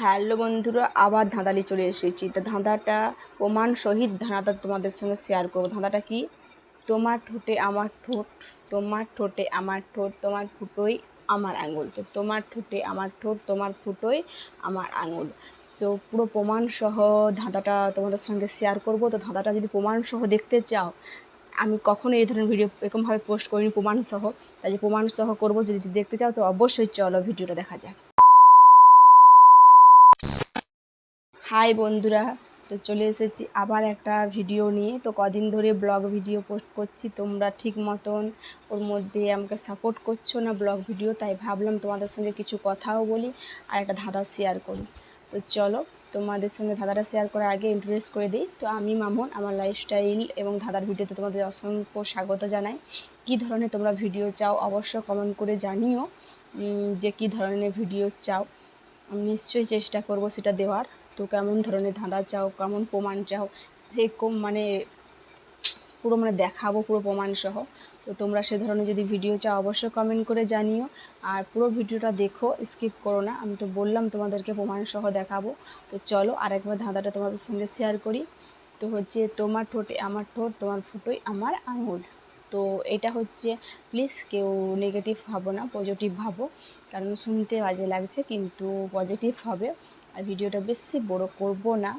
Hello বন্ধুরা, আবার ধাঁধালি চলে এসেছি। তো ধাঁধাটা প্রমাণ সহিত ধাঁধাটা তোমাদের সঙ্গে শেয়ার করব। ধাঁধাটা কি? তোমার ঠোঁটে আমার ঠোঁট, তোমার ঠোঁটে আমার ঠোঁট, তোমার ফুটোই আমার আঙুল। তো তোমার ঠোঁটে আমার ঠোঁট, তোমার ফুটোই আমার আঙুল। তো পুরো প্রমাণ সহ ধাঁধাটা তোমাদের সঙ্গে শেয়ার করব। তো ধাঁধাটা যদি প্রমাণ সহ দেখতে চাও, আমি কখনো এই ধরনের ভিডিও এরকমভাবে পোস্ট করিনি প্রমাণ সহ। তাই যে প্রমাণ সহ করব। যদি দেখতে চাও, তো অবশ্যই চলো ভিডিওটা দেখা যাক। হাই বন্ধুরা, তো চলে এসেছি আবার একটা ভিডিও নিয়ে। তো কদিন ধরে ব্লগ ভিডিও পোস্ট করছি, তোমরা ঠিক মতন ওর মধ্যে আমাকে সাপোর্ট করছ না ব্লগ ভিডিও তাই ভাবলাম তোমাদের সঙ্গে কিছু কথাও বলি আর একটা ধাঁধা শেয়ার করি। তো চলো, তোমাদের সঙ্গে ধাঁধাটা শেয়ার করার আগে ইন্ট্রোডিউস করে দিই। তো আমি মামুন, আমার লাইফস্টাইল এবং ধাঁধার ভিডিওতে তোমাদের অসংখ্য স্বাগত জানাই। কী ধরনের তোমরা ভিডিও চাও অবশ্য কমেন্ট করে জানিও। যে কী ধরনের ভিডিও চাও আমি নিশ্চয়ই চেষ্টা করব সেটা দেওয়ার। তো কেমন ধরনের ধাঁধা চাও, কেমন প্রমাণ চাও, সেরকম মানে পুরো মানে দেখাবো পুরো প্রমাণ সহ। তো তোমরা সে ধরনের যদি ভিডিও চাও, অবশ্যই কমেন্ট করে জানিও। আর পুরো ভিডিওটা দেখো স্কিপ করো না। আমি তো বললাম তোমাদেরকে প্রমাণ সহ দেখাবো। তো চলো আরেকবার ধাঁধাটা তোমাদের সঙ্গে শেয়ার করি। তো হচ্ছে তোমার ঠোঁটে, আমার ঠোঁট, তোমার ফুটোই আমার আঙুল। তো এটা হচ্ছে প্লিজ কেউ নেগেটিভ ভাবো না পজিটিভ ভাবো। কারণ শুনতে বাজে লাগছে, কিন্তু পজিটিভ হবে। আর ভিডিওটা বেশি বড় করব না।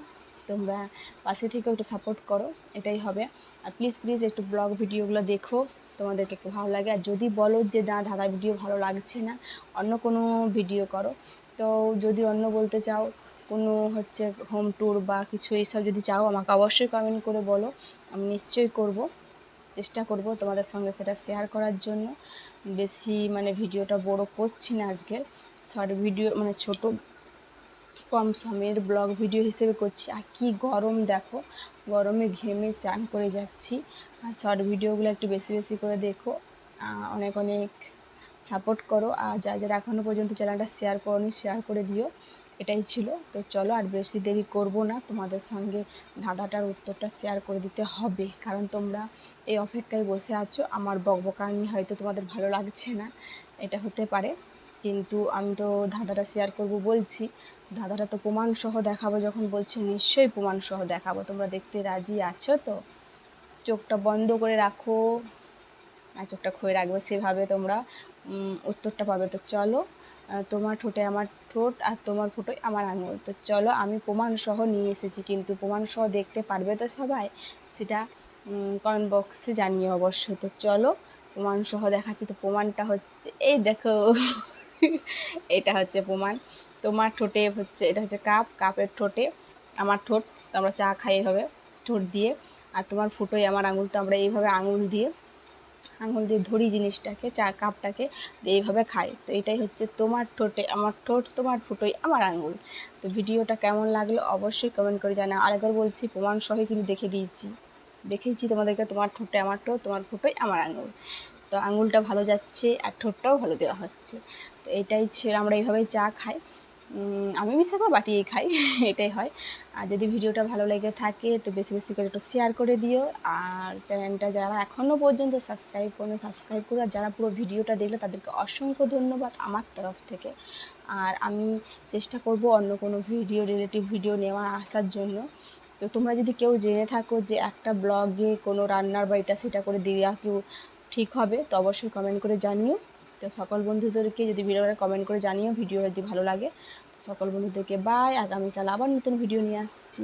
তোমরা পাশে থেকে একটু সাপোর্ট করো, এটাই হবে। আর প্লিজ প্লিজ একটু ব্লগ ভিডিওগুলো দেখো, তোমাদেরকে একটু ভালো লাগে। আর যদি বলো যে, না ধাঁধা ভিডিও ভালো লাগছে না, অন্য কোনো ভিডিও করো। তো যদি অন্য বলতে চাও, কোনো হচ্ছে হোম ট্যুর বা কিছু, এইসব যদি চাও, আমাকে অবশ্যই কমেন্ট করে বলো। আমি নিশ্চয়ই করব। চেষ্টা করব তোমাদের সঙ্গে সেটা শেয়ার করার জন্য। বেশি মানে ভিডিওটা বড় করছি না আজকের শর্ট ভিডিও মানে ছোট কম সময়ের ব্লগ ভিডিও হিসেবে করছি। আর কি গরম দেখো, গরমে ঘেমে চান করে যাচ্ছি। আর শর্ট ভিডিওগুলো একটু বেশি বেশি করে দেখো। অনেক অনেক সাপোর্ট করো। আর যা যারা এখনও পর্যন্ত চ্যানেলটা শেয়ার করনি শেয়ার করে দিও। এটাই ছিল। তো চলো আর বেশি দেরি করব না। তোমাদের সঙ্গে ধাঁধাটার উত্তরটা শেয়ার করে দিতে হবে। কারণ তোমরা এই অপেক্ষায় বসে আছো। আমার বকবকানি হয়তো তোমাদের ভালো লাগছে না। এটা হতে পারে। কিন্তু আমি তো ধাঁধাটা শেয়ার করব বলছি। ধাঁধাটা তো প্রমাণসহ দেখাবো যখন বলছি, নিশ্চয়ই প্রমাণসহ দেখাবো। তোমরা দেখতে রাজি আছো তো? চোখটা বন্ধ করে রাখো। আর চোখটা খুলে রাখবে সেভাবে তোমরা। উত্তরটা পাবে। তো চলো তোমার ঠোঁটে আমার ঠোঁট আর তোমার ফোটোয় আমার আঙুল। তো চলো, আমি প্রমাণসহ নিয়ে এসেছি, কিন্তু প্রমাণসহ দেখতে পারবে তো সবাই? সেটা কমেন্ট বক্সে জানিয়ে অবশ্য। তো চলো প্রমাণসহ দেখাচ্ছি। তো প্রমাণটা হচ্ছে, এই দেখো, এটা হচ্ছে প্রমাণ। তোমার ঠোঁটে হচ্ছে, এটা হচ্ছে কাপ। কাপের ঠোঁটে আমার ঠোঁট, তো আমরা চা খাই এইভাবে ঠোঁট দিয়ে। আর তোমার ফুটোই আমার আঙুল, তো আমরা এইভাবে আঙুল দিয়ে আঙুল দিয়ে ধরি জিনিসটাকে, চা কাপটাকে এইভাবে খাই তো এটাই হচ্ছে তোমার ঠোঁটে, আমার ঠোঁট, তোমার ফুটোই আমার আঙুল। তো ভিডিওটা কেমন লাগল অবশ্যই কমেন্ট করে জানা আরেকবার বলছি, প্রমাণ সহ কিন্তু দেখে দিয়েছি দেখেছি তোমাদেরকে তোমার ঠোঁটে আমার ঠোঁট, তোমার ফুটোই আমার আঙুল। তো আঙুলটা ভালো যাচ্ছে আর ঠোঁটটাও ভালো দেওয়া হচ্ছে। তো এটাই ছিল, আমরা এইভাবেই চা খাই। আমি মিশাকেও বাটিয়ে খাই, এটাই হয়। আর যদি ভিডিওটা ভালো লেগে থাকে, তো বেশি বেশি করে একটু শেয়ার করে দিও। আর চ্যানেলটা যারা এখনও পর্যন্ত সাবস্ক্রাইব করো সাবস্ক্রাইব করো। আর যারা পুরো ভিডিওটা দেখলে, তাদেরকে অসংখ্য ধন্যবাদ আমার তরফ থেকে। আর আমি চেষ্টা করব অন্য কোনো ভিডিও রিলেটিভ ভিডিও নেওয়া আসার জন্য। তো তোমরা যদি কেউ জেনে থাকো যে একটা ব্লগে কোনো রান্নার বা এটা সেটা করে দেওয়া কেউ ঠিক হবে, তো অবশ্যই কমেন্ট করে জানিও। তো সকল বন্ধুদেরকে যদি ভিডিওটা কমেন্ট করে জানিও ভিডিও যদি ভালো লাগে সকল বন্ধুদেরকে বাই আগামীকাল আবার নতুন ভিডিও নিয়ে আসছি।